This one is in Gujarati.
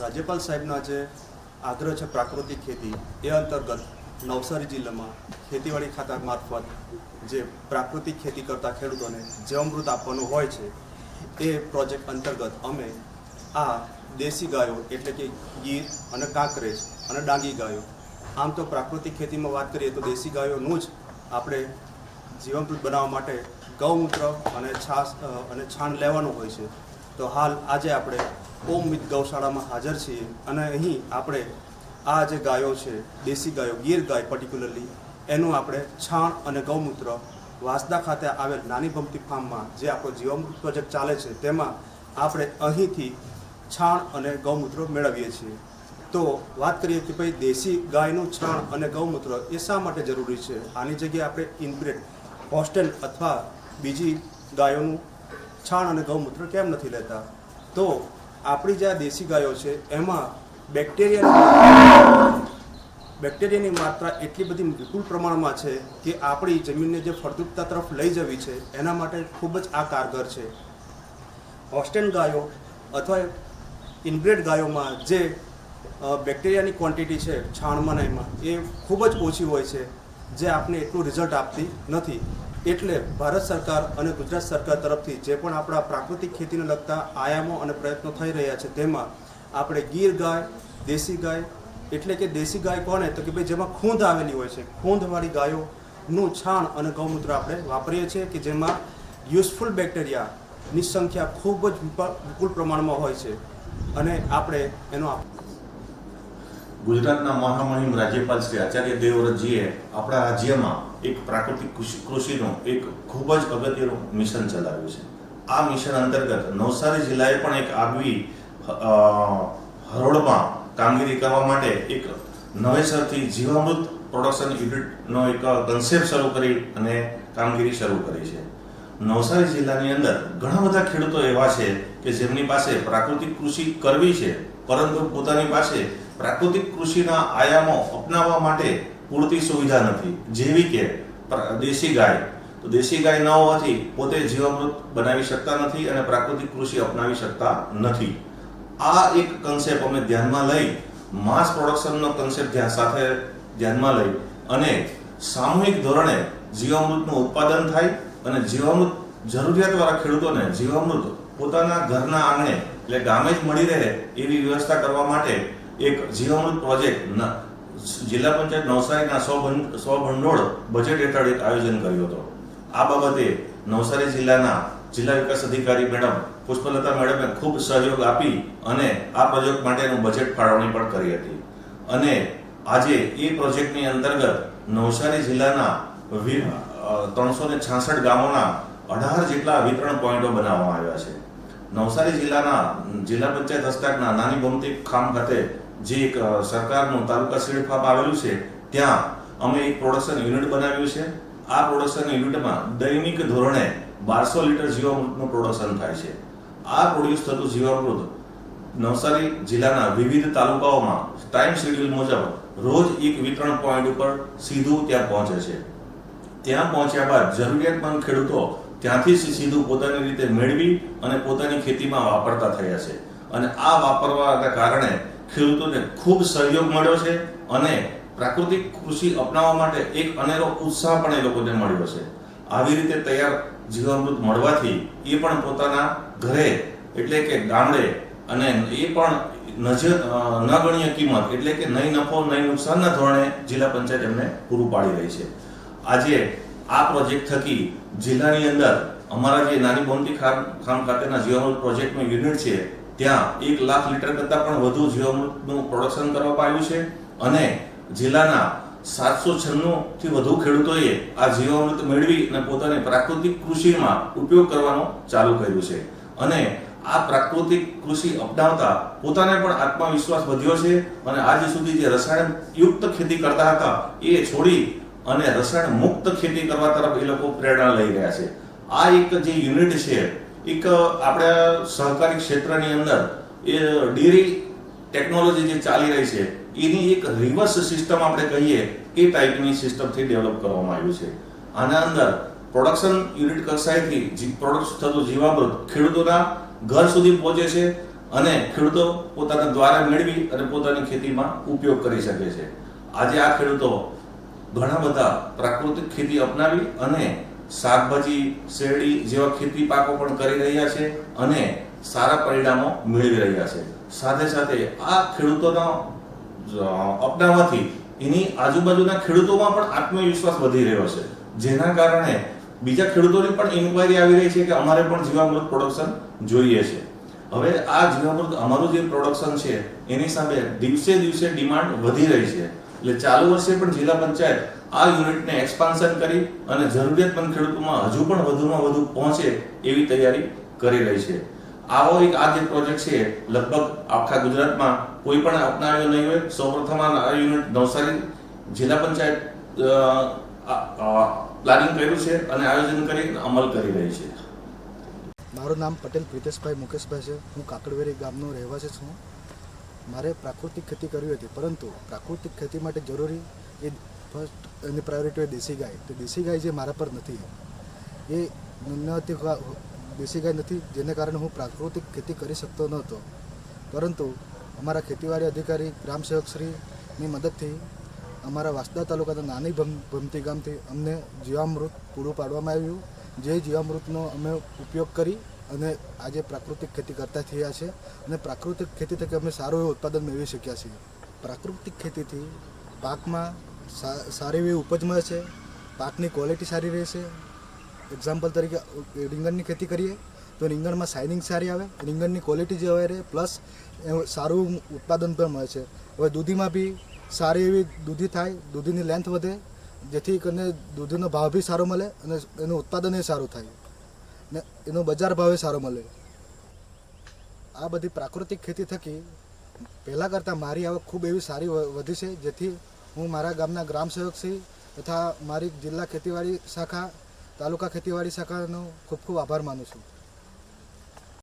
રાજ્યપાલ સાહેબના જે આગ્રહ છે પ્રાકૃતિક ખેતી. એ અંતર્ગત નવસારી જિલ્લામાં ખેતીવાડી ખાતા મારફત જે પ્રાકૃતિક ખેતી કરતા ખેડૂતોને જીવામૃત આપવાનું હોય છે, એ પ્રોજેક્ટ અંતર્ગત અમે આ દેશી ગાયો એટલે કે ગીર અને કાંકરેજ અને ડાંગી ગાયો, આમ તો પ્રાકૃતિક ખેતીમાં વાત કરીએ તો દેશી ગાયોનું જ આપણે જીવામૃત બનાવવા માટે ગૌમૂત્ર અને છાશ અને છાણ લેવાનું હોય છે. તો હાલ આજે આપણે ઓમ મિત ગૌશાળામાં હાજર છીએ અને અહીં આપણે આ જે ગાયો છે, દેશી ગાયો, ગીર ગાય પર્ટિક્યુલરલી એનું આપણે છાણ અને ગૌમૂત્ર વાસદા ખાતે આવેલ નાની ભમતી ફાર્મમાં જે આપણો જીવામૃત પ્રોજેક્ટ ચાલે છે, તેમાં આપણે અહીંથી છાણ અને ગૌમૂત્ર મેળવીએ છીએ. તો વાત કરીએ કે ભાઈ દેશી ગાયનું છાણ અને ગૌમૂત્ર એ શા માટે જરૂરી છે? આની જગ્યાએ આપણે ઇનબ્રેડ હોસ્ટેલ અથવા બીજી ગાયોનું છાણ અને ગૌમૂત્ર કેમ નથી લેતા? તો આપણી જે આ દેશી ગાયો છે, એમાં બેક્ટેરિયાની બેક્ટેરિયાની માત્રા એટલી બધી વિપુલ પ્રમાણમાં છે કે આપણી જમીનને જે ફળદ્રુપતા તરફ લઈ જવી છે, એના માટે ખૂબ જ આ કારગર છે. હોસ્ટેન ગાયો અથવા ઇનબ્રેડ ગાયોમાં જે બેક્ટેરિયાની ક્વોન્ટિટી છે, છાણમાં એમાં, એ ખૂબ જ ઓછી હોય છે, જે આપને એટલું રિઝલ્ટ આપતી નથી. એટલે ભારત સરકાર અને ગુજરાત સરકાર તરફથી જે પણ આપણા પ્રાકૃતિક ખેતીને લગતા આયામો અને પ્રયત્નો થઈ રહ્યા છે, તેમાં આપણે ગીર ગાય, દેશી ગાય, એટલે કે દેશી ગાય કોને? તો કે ભાઈ જેમાં ખૂંદ આવેલી હોય છે. ખૂંદવાળી ગાયોનું છાણ અને ગૌમૂત્ર આપણે વાપરીએ છીએ કે જેમાં યુઝફુલ બેક્ટેરિયાની સંખ્યા ખૂબ જ વિપા- વિપુલ પ્રમાણમાં હોય છે. અને આપણે એનો ગુજરાતના મહામહિમ રાજ્યપાલ શ્રી આચાર્ય દેવવ્રતજીએ આપણા રાજ્યમાં એક પ્રાકૃતિક કૃષિ કૃષિનું એક ખૂબ જ અગત્યનું મિશન ચલાવ્યું છે. આ મિશન અંતર્ગત નવસારી જિલ્લાએ પણ એક આગવી હરોળમાં કામગીરી કરવા માટે એક નવેસરથી જીવામૃત પ્રોડક્શન યુનિટનો એક કન્સેપ્ટ શરૂ કરી અને કામગીરી શરૂ કરી છે. નવસારી જિલ્લાની અંદર ઘણા બધા ખેડૂતો એવા છે કે જેમની પાસે પ્રાકૃતિક કૃષિ કરવી છે, પરંતુ પોતાની પાસે પ્રાકૃતિક કૃષિના આયામો અપનાવવા માટે પૂરતી સુવિધા નથી. જેવી કે દેશી ગાય. તો દેશી ગાય ન હોવાથી પોતે જીવામૃત બનાવી શકતા નથી અને પ્રાકૃતિક કૃષિ અપનાવી શકતા નથી. આ એક કન્સેપ્ટ અમે ધ્યાનમાં લઈ માસ પ્રોડક્શનનો કન્સેપ્ટ ધ્યાન સાથે ધ્યાનમાં લઈ અને સામૂહિક ધોરણે જીવામૃતનું ઉત્પાદન થાય અને જીવામૃત જરૂરિયાતવાળા ખેડૂતોને જીવામૃત પોતાના ઘરના આંગણે એટલે ગામે જ મળી રહે એવી વ્યવસ્થા કરવા માટે એક જીવામૃત પ્રોજેક્ટ જિલ્લા પંચાયત નવસારીના સો સો ભંડોળ બજેટ હેઠળ એક આયોજન કર્યું હતું. આ બાબતે નવસારી જિલ્લાના જિલ્લા વિકાસ અધિકારી મેડમ પુષ્પલતા મેડમે ખૂબ સહયોગ આપી અને આ પ્રોજેક્ટ માટેનું બજેટ ફાળવણી પણ કરી હતી. અને આજે એ પ્રોજેક્ટની અંતર્ગત નવસારી જિલ્લાના ત્રણસો ને છાસઠ ગામોના અઢાર જેટલા વિતરણ પોઈન્ટો બનાવવામાં આવ્યા છે. નવસારી જિલ્લાના, જિલ્લા પંચાયત હસ્તકના નાની ગોમતી ખામ ખાતે જે એક સરકારનું તાલુકા સીડ આવેલું છે, ત્યાં અમે એક પ્રોડક્શન યુનિટ બનાવ્યું છે. આ પ્રોડક્શન યુનિટમાં દૈનિક ધોરણે બારસો લીટર જીવામૃતનું પ્રોડક્શન થાય છે. આ પ્રોડ્યુસ થતું જીવામૃત નવસારી જિલ્લાના વિવિધ તાલુકાઓમાં ટાઈમ શેડ્યુલ મુજબ રોજ એક વિતરણ પોઈન્ટ ઉપર સીધું ત્યાં પહોંચે છે. ત્યાં પહોંચ્યા બાદ જરૂરિયાતમંદ ખેડૂતો ત્યાંથી સીધું પોતાની રીતે મેળવી અને પોતાની ખેતીમાં વાપરતા થયા છે. અને આ વાપરવાના કારણે ખેડૂતોને ખૂબ સહયોગ મળ્યો છે અને પ્રાકૃતિક કૃષિ અપનાવવા માટે એક અનેરો ઉત્સાહ પણ એ લોકોને મળ્યો છે. આવી રીતે તૈયાર જીવામૃત મળવાથી એ પણ પોતાના ઘરે એટલે કે ગામડે અને એ પણ નજર ન ગણીય કિંમત એટલે કે નહીં નફો નહીં નુકસાનના ધોરણે જિલ્લા પંચાયત એમને પૂરું પાડી રહી છે. આજે આ પ્રોજેક્ટ થકી જિલ્લાની અંદર અમારા જે નાની બોમતી ખામ ખાતેના જીવામૃત પ્રોજેક્ટનું યુનિટ છે, ત્યાં એક લાખ લીટર કરતાં પણ વધુ જીવામૃતનું પ્રોડક્શન કરવામાં આવ્યું છે અને જિલ્લાના સાતસો છન્નુંથી વધુ ખેડૂતોએ આ જીવામૃત મેળવી અને પોતાની પ્રાકૃતિક કૃષિમાં ઉપયોગ કરવાનો ચાલુ કર્યું છે. અને આ પ્રાકૃતિક કૃષિ અપનાવતા પોતાને પણ આત્મવિશ્વાસ વધ્યો છે અને આજ સુધી જે રસાયણ યુક્ત ખેતી કરતા હતા, એ છોડી અને રસાયણ મુક્ત ખેતી કરવા તરફ એ લોકો પ્રેરણા લઈ રહ્યા છે. આ એક જે યુનિટ છે, એક આપણા સહકારી ક્ષેત્રની અંદર એ ડેરી ટેકનોલોજી જે ચાલી રહી છે, એની એક રિવર્સ સિસ્ટમ આપણે કહીએ, એ ટાઈપની સિસ્ટમથી ડેવલપ કરવામાં આવ્યું છે. આના અંદર પ્રોડક્શન યુનિટ કક્ષાએથી પ્રોડક્ટ થતું જીવામૃત ખેડૂતોના ઘર સુધી પહોંચે છે અને ખેડૂતો પોતાના દ્વારા મેળવી અને પોતાની ખેતીમાં ઉપયોગ કરી શકે છે. આજે આ ખેડૂતો ઘણા બધા પ્રાકૃતિક ખેતી અપનાવી અને શાકભાજી, શેરડી જેવા ખેતી પાકો પણ કરી રહ્યા છે અને સારા પરિણામો મેળવી રહ્યા છે. સાથે સાથે આ ખેડૂતોનો અપનાવવાથી એની આજુબાજુના ખેડૂતોમાં પણ આત્મવિશ્વાસ વધી રહ્યો છે. જેના કારણે બીજા ખેડૂતોની પણ ઇન્ક્વાયરી આવી રહી છે કે અમારે પણ જીવામૃત પ્રોડક્શન જોઈએ છે. હવે આ જીવામૃત અમારું જે પ્રોડક્શન છે, એની સામે દિવસે દિવસે ડિમાન્ડ વધી રહી છે. એટલે ચાલુ વર્ષે પણ જિલ્લા પંચાયત આ યુનિટને એક્સપાન્શન કરી અને જરૂરિયાતમંદ ખેડૂતોમાં હજુ પણ વધુમાં વધુ પહોંચે એવી તૈયારી કરી રહી છે. આવો એક આ જે પ્રોજેક્ટ છે, લગભગ આખા ગુજરાતમાં કોઈ પણ અપનાવ્યો નહીં હોય. સૌપ્રથમ આ યુનિટ નવસારી જિલ્લા પંચાયત પ્લાનિંગ કર્યું છે અને આયોજન કરી અમલ કરી રહી છે. મારું નામ પટેલ પ્રિતેશભાઈ મુકેશભાઈ છે. હું કાકડવેરી ગામનો રહેવાસી છું. મારે પ્રાકૃતિક ખેતી કરવી હતી, પરંતુ પ્રાકૃતિક ખેતી માટે જરૂરી એ ફર્સ્ટ એની પ્રાયોરિટી હોય દેશી ગાય. તો દેશી ગાય જે મારા પર નથી. એ નથી દેશી ગાય નથી, જેને કારણે હું પ્રાકૃતિક ખેતી કરી શકતો ન હતો પરંતુ અમારા ખેતીવાડી અધિકારી, ગ્રામ સેવકશ્રીની મદદથી અમારા વાસદા તાલુકાના નાની ભમ- ભમતી ગામથી અમને જીવામૃત પૂરું પાડવામાં આવ્યું. જે જીવામૃતનો અમે ઉપયોગ કરી અને આજે પ્રાકૃતિક ખેતી કરતા થયા છે અને પ્રાકૃતિક ખેતી થકી અમે સારું એવું ઉત્પાદન મેળવી શક્યા છીએ. પ્રાકૃતિક ખેતીથી પાકમાં સારી એવી ઉપજ મળે છે, પાકની ક્વોલિટી સારી રહેશે એક્ઝામ્પલ તરીકે રીંગણની ખેતી કરીએ, તો રીંગણમાં શાઇનિંગ સારી આવે, રીંગણની ક્વોલિટી જે હોય પ્લસ સારું ઉત્પાદન પણ મળે છે. હવે દૂધીમાં બી સારી એવી દૂધી થાય, દૂધીની લેન્થ વધે, જેથી કરીને દૂધીનો ભાવ બી સારો મળે અને એનું ઉત્પાદન સારું થાય. ને એનો બજાર ભાવ સારો મળે. આ બધી પ્રાકૃતિક ખેતી થકી પહેલાં કરતાં મારી આવક ખૂબ એવી સારી વધી છે, જેથી હું મારા ગામના ગ્રામ સેવકશ્રી તથા મારી જિલ્લા ખેતીવાડી શાખા, તાલુકા ખેતીવાડી શાખાનો ખૂબ ખૂબ આભાર માનું છું.